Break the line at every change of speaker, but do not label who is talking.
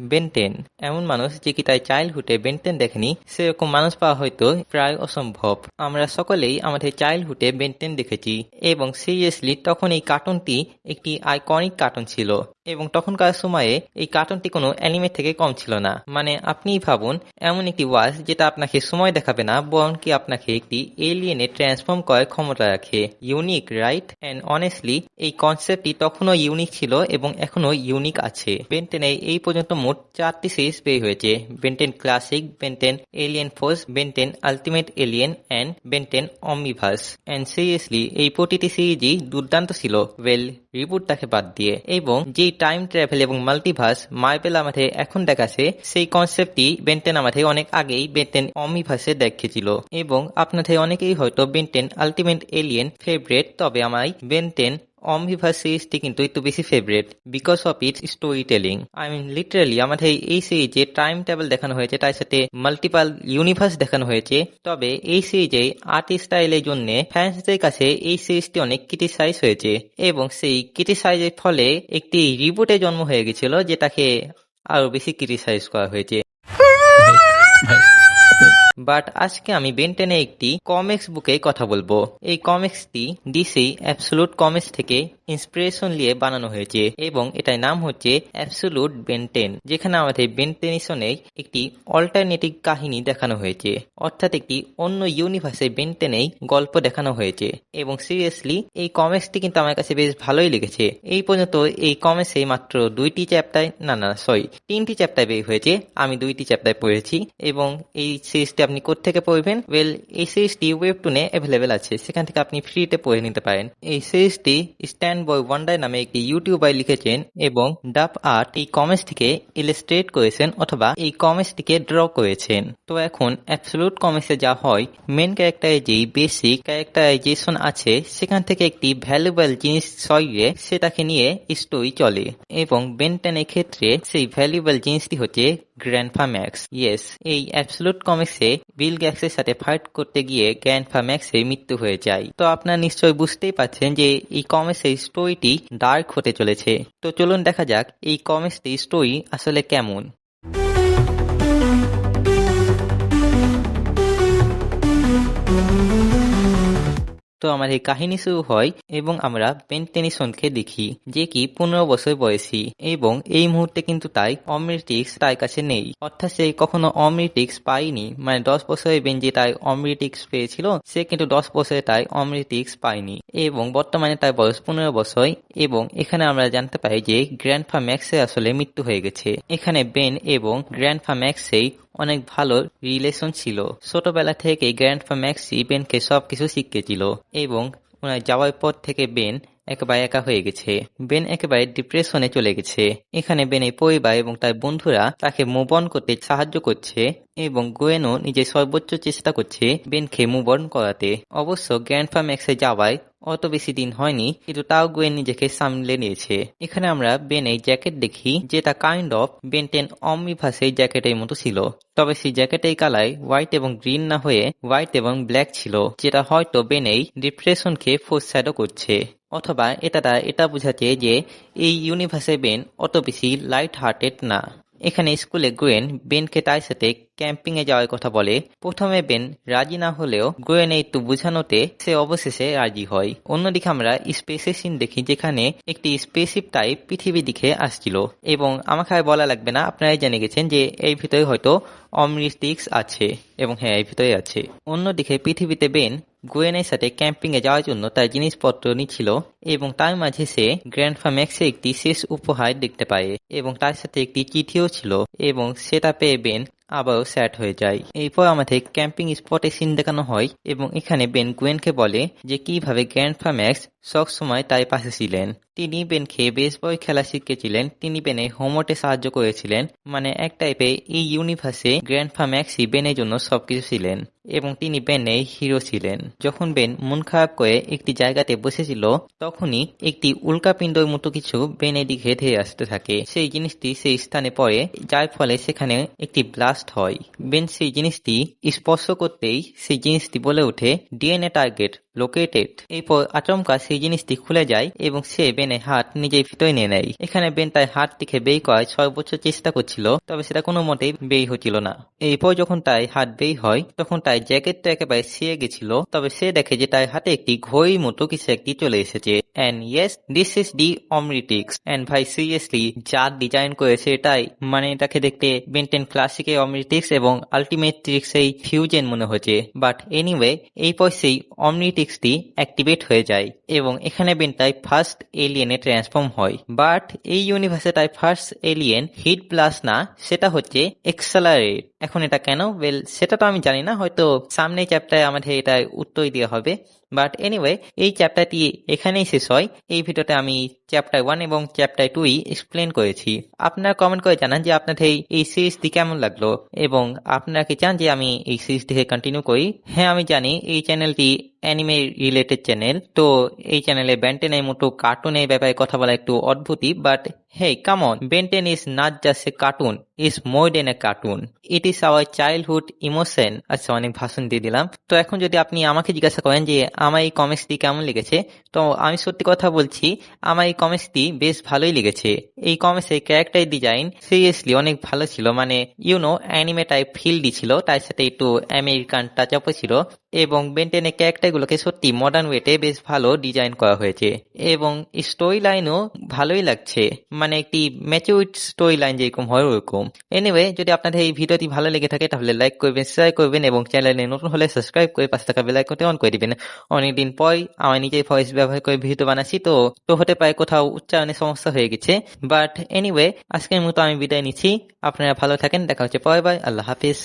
Ben 10 এমন মানুষ যে কি তাই চাইল্ডহুডে বেনটেন দেখেনি, সেরকম মানুষ পাওয়া হয়তো প্রায় অসম্ভব। আমরা সকলেই আমাদের চাইল্ডহুডে বেনটেন দেখেছি। এবং সিরিয়াসলি তখন এই কার্টুনটি একটি আইকনিক কার্টুন ছিল। এবং তখনকার সময়ে এই কার্টুনটি কোনো অ্যানিমে থেকে কম ছিল না। মানে আপনিই ভাবুন, এমন একটি ওয়াচ যেটা আপনাকে সময় দেখাবে না বরং কি আপনাকে একটি এলিয়েনে ট্রান্সফর্ম করার ক্ষমতা রাখে। ইউনিক রাইট অ্যান্ড অনেস্টলি এই কনসেপ্টটি তখনও ইউনিক ছিল এবং এখনও ইউনিক আছে। বেন্টেনে এই পর্যন্ত মোট চারটি সিরিজ বের হয়েছে। Ben Ten classic Ben Ten alien force Ben Ten ultimate alien and Ben Ten Omniverse and seriously এই প্রতিটি সিরিজই দুর্দান্ত ছিল। ওয়েল রিপোর্টটাকে বাদ দিয়ে। এবং যেই টাইম ট্রাভেল এবং মাল্টিভার্স মার্বেল আমাদের এখন দেখাছে সেই কনসেপ্টটি বেন্টেন আমাদের অনেক আগেই বেন্টেন অমিভার্সে দেখেছিল। এবং আপনাদের অনেকেই হয়তো বেন্টেন আলটিমেট এলিয়েন ফেভারেট তবে আমায় বেন্টেন অমভিভার্স সিরিজটি কিন্তু একটু বেশি favourite because of its story telling I mean literally আমাদের এই সিরিজে টাইম ট্রাভেল দেখানো হয়েছে, তার সাথে মাল্টিপাল ইউনিভার্স দেখানো হয়েছে। তবে এই সিরিজে আর্ট স্টাইলের জন্য ফ্যান্সদের কাছে এই সিরিজটি অনেক ক্রিটিসাইজ হয়েছে এবং সেই ক্রিটিসাইজের ফলে একটি রিবুটের জন্ম হয়ে গেছিল, যেটাকে আরও বেশি ক্রিটিসাইজ করা হয়েছে। বাট আজকে আমি বেন্টেনে একটি কমিক্স বুকে কথা বলব। এই কমিক্সটি ডিসি অ্যাবসোলুট কমিক্স থেকে ইন্সপিরেশন নিয়ে বানানো হয়েছে এবং এটার নাম হচ্ছে অ্যাবসোলুট বেন্টেন যেখানে আমাদের বেন্টেনিশনে একটি অল্টারনেটিভ কাহিনী দেখানো হয়েছে। অর্থাৎ একটি অন্য ইউনিভার্সে বেন্টেনেই গল্প দেখানো হয়েছে। এবং সিরিয়াসলি এই কমিক্সটি কিন্তু আমার কাছে বেশ ভালোই লেগেছে। এই পর্যন্ত এই কমিক্সে মাত্র দুইটি চ্যাপ্টার না না সরি তিনটি চ্যাপ্টার বের হয়েছে। আমি দুইটি চ্যাপ্টার পড়েছি এবং এই সিরিজটি আপনি কোথেকে পড়বেন? ওয়েল এই সিরিজটি ওয়েবটুনে অ্যাভেলেবেল আছে। সেখান থেকে আপনি ফ্রিতে পড়ে নিতে পারেন। এই সিরিজটি স্ট্যান্ড বয় ওয়ান্ডার নামে একটি ইউটিউবার লিখেছেন এবং ডাব আর্ট এই কমেন্টটিকে ইলাস্ট্রেট করেছেন অথবা এই কমেন্টটিকে ড্র করেছেন। তো এখন অ্যাবসলুট কমেন্টসে যা হয় মেন ক্যারেক্টারের যেই বেসিক ক্যারেক্টারাইজেশন আছে, সেখান থেকে একটি ভ্যালুয়েবল জিনিস সরিয়ে সেটাকে নিয়ে স্টোরি চলে। এবং বেনটেনের ক্ষেত্রে সেই ভ্যালুয়েবল জিনিসটি হচ্ছে গ্র্যান্ডফা ম্যাক্স ইয়েস এই অ্যাবসলুট কমিক্সে বিল গ্যাক্সের সাথে ফাইট করতে গিয়ে গ্র্যান্ডফা ম্যাক্সের মৃত্যু হয়ে যায়। তো আপনারা নিশ্চয়ই বুঝতেই পারছেন যে এই কমিক্সের স্টোরিটি ডার্ক হতে চলেছে। তো চলুন দেখা যাক এই কমিক্সটি স্টোরি আসলে কেমন। তো আমার এই কাহিনী শুরু হয় এবং আমরা বেন টেনিসনকে দেখি, যে কি পনেরো বছর বয়সী এবং এই মুহূর্তে কিন্তু তাই অমৃটিক্স তার কাছে নেই। অর্থাৎ সে কখনো অমৃটিক্স পায়নি মানে দশ বছরের বেন যে তাই অমৃটিক্স পেয়েছিল, সে কিন্তু দশ বছরে তাই অমৃটিক্স পায়নি। এবং বর্তমানে তার বয়স পনেরো বছর এবং এখানে আমরা জানতে পাই যে গ্র্যান্ডফা ম্যাক্সের আসলে মৃত্যু হয়ে গেছে। এখানে বেন এবং গ্র্যান্ডফা ম্যাক্সেই অনেক ভালো রিলেশন ছিল। ছোটবেলা থেকে গ্র্যান্ডফা ম্যাক্সি বেনকে সবকিছু শিখিয়েছিল এবং ওনার যাওয়ার পর থেকে বেন একেবারে একা হয়ে গেছে। বেন একেবারে ডিপ্রেশনে চলে গেছে। এখানে বেনের পরিবার এবং তার বন্ধুরা তাকে মুভ করতে সাহায্য করছে এবং গোয়েনও নিজের সর্বোচ্চ চেষ্টা করছে বেনকে মুভ করাতে। অবশ্য গ্র্যান্ডফা ম্যাক্সে যাওয়ায় অত বেশি দিন হয়নি, কিন্তু তাও গোয়েন নিজেকে সামলে নিয়েছে। এখানে আমরা বেন এই জ্যাকেট দেখি, যেটা কাইন্ড অফ বেনটেন অমিভাসের জ্যাকেটের মতো ছিল। তবে সেই জ্যাকেটের কালার হোয়াইট এবং গ্রিন না হয়ে হোয়াইট এবং ব্ল্যাক ছিল, যেটা হয়তো বেনেই ডিপ্রেশনকে ফোরস্যাডো করছে। অথবা এটা এটা বোঝাচ্ছে যে এই ইউনিভার্সে বেন অত বেশি লাইট হার্টেড না। এখানে স্কুলে গোয়েন বেনকে তার সাথে ক্যাম্পিং এ যাওয়ার কথা বলে। প্রথমে বেন রাজি না হলেও গোয়েন একটু বোঝানোতে সে অবশেষে রাজি হয়। অন্যদিকে আমরা স্পেসের সিন দেখি যেখানে একটি স্পেসিপ টাইপ পৃথিবী দিকে আসছিল। এবং আমাকে আর বলা লাগবে না, আপনারাই জেনে গেছেন যে এই ভিতরে হয়তো অমৃতিক্স আছে। এবং হ্যাঁ এই ভিতরে আছে। অন্যদিকে পৃথিবীতে বেন গোয়েনের সাথে ক্যাম্পিং এ যাওয়ার জন্য তার জিনিসপত্র নিচ্ছিল এবং তার মাঝে সে গ্র্যান্ডফা ম্যাক্সে একটি শেষ উপহার দেখতে পায় এবং তার সাথে একটি চিঠিও ছিল এবং সেটা পেয়ে বেন আবারও স্যাট হয়ে যায়। এরপর আমাদের ক্যাম্পিং স্পটে সিন দেখানো হয় এবং এখানে বেন গুয়েনকে বলে যে কীভাবে গ্র্যান্ডফা ম্যাক্স সব সময় তার পাশে ছিলেন। তিনি বেনকে বেসবল খেলা শিখেছিলেন তিনি বেনে হোমওয়ার্কে সাহায্য করেছিলেন। মানে এক টাইপে এই ইউনিভার্সে গ্র্যান্ডফা ম্যাক্সি বেনের জন্য সবকিছু ছিলেন। এবং তিনি বেনে হিরো ছিলেন। যখন বেন মন খারাপ করে একটি জায়গাতে বসেছিল, তখনই একটি উল্কাপিণ্ডর মতো কিছু বেনের দিকে ধেয়ে আসতে থাকে। সেই জিনিসটি সেই স্থানে পড়ে, যার ফলে সেখানে একটি ব্লাস্ট হয়। বেন সেই জিনিসটি স্পর্শ করতেই সেই জিনিসটি বলে ওঠে, ডিএনএ টার্গেট। লোকেটেড এরপর আচমকা সেই জিনিসটি খুলে যায় এবং সে বেনের হাত নিজেই ভিতরে নিয়ে নেয়। এখানে বেন তার হাতটিকে বেই করার সর্বোচ্চ চেষ্টা করছিল, তবে সেটা কোনো মতেই বেই হচ্ছিল না। এরপর যখন তাই হাত বেই হয়, তখন তাই জ্যাকেট তো একেবারে ছিঁড়ে গেছিল, তবে সে দেখে যে তার হাতে একটি ঘড়ির মতো কিছু একটি চলে এসেছে। And yes this is the Omnitrix and ভাই সিরিয়াসলি যা ডিজাইন করেছে এটাই মানে এটাকে দেখতে বেন্টেন ক্লাসিকের অমরিটিক্স এবং আলটিমেট্রিক্স এই ফিউজেন মনে হচ্ছে বাট এনিওয়ে এই পর সেই অমরিটিক্সটি অ্যাক্টিভেট হয়ে যায় এবং এখানে বেন তাই ফার্স্ট এলিয়েনে ট্রান্সফর্ম হয়। বাট এই ইউনিভার্সে তাই ফার্স্ট এলিয়েন হিট প্লাস না, সেটা হচ্ছে এক্সেলারেট এখন এটা কেন? ওয়েল সেটা তো আমি জানি না, হয়তো সামনে চ্যাপ্টারে আমাদের এটা উত্তর দেওয়া হবে। বাট এনিওয়ে এই চ্যাপ্টারটি এখানেই শেষ হয়। এই ভিডিওতে আমি চ্যাপ্টার ওয়ান এবং চ্যাপ্টার টুই এক্সপ্লেন করেছি। আপনারা কমেন্ট করে জানান যে আপনাদের এই- সিরিজটি কেমন লাগল এবং আপনারা কি চান যে আমি এই সিরিজটিকে কন্টিনিউ করি? হ্যাঁ আমি জানি এই চ্যানেলটি অ্যানিমে রিলেটেড চ্যানেল তো এই চ্যানেলে ব্যান্টেনের মতো কার্টুনের ব্যাপারে কথা বলা একটু অদ্ভুতই but hey come on Ben Ten is not just a cartoon is more than a cartoon it is our childhood emotion আচ্ছা অনেক ভাষণ দিয়ে দিলাম। তো এখন যদি আপনি আমাকে জিজ্ঞাসা করেন যে, আমার এই কমিক্সটি কেমন লেগেছে? তো আমি সত্যি কথা বলছি, আমার এই কমিক্সটি বেশ ভালোই লেগেছে। এই কমিক্সের ক্যারেক্টার ডিজাইন সিরিয়াসলি অনেক ভালো ছিল। মানে ইউনো অ্যানিমে টাইপ ফিল দিছিল তার সাথে একটু আমেরিকান টাচ আপও ছিল। এবং বেন্টেনের ক্যারেক্টারগুলোকে সত্যি মডার্ন ওয়েতে বেশ ভালো ডিজাইন করা হয়েছে। এবং স্টোরি লাইনও ভালোই লাগছে। মানে একটি ম্যাচিউড স্টোরি লাইন যেরকম হয় ওরকম। এনিওয়ে যদি আপনাদের এই ভিডিওটি ভালো লেগে থাকে, তাহলে লাইক করবেন শেয়ার করবেন এবং চ্যানেলে নতুন হলে সাবস্ক্রাইব করে পাশে থাকা বেলাইকনটি অন করে দিবেন। অনেকদিন পর আমার নিজেই ভয়েস ব্যবহার করে ভিডিও বানাচ্ছি, তো তো হতে পারে কোথাও উচ্চারণে সমস্যা হয়ে গেছে। বাট এনিওয়ে আজকের মতো আমি বিদায় নিচ্ছি। আপনারা ভালো থাকেন, দেখা হচ্ছে পরে বাই আল্লাহ হাফিজ।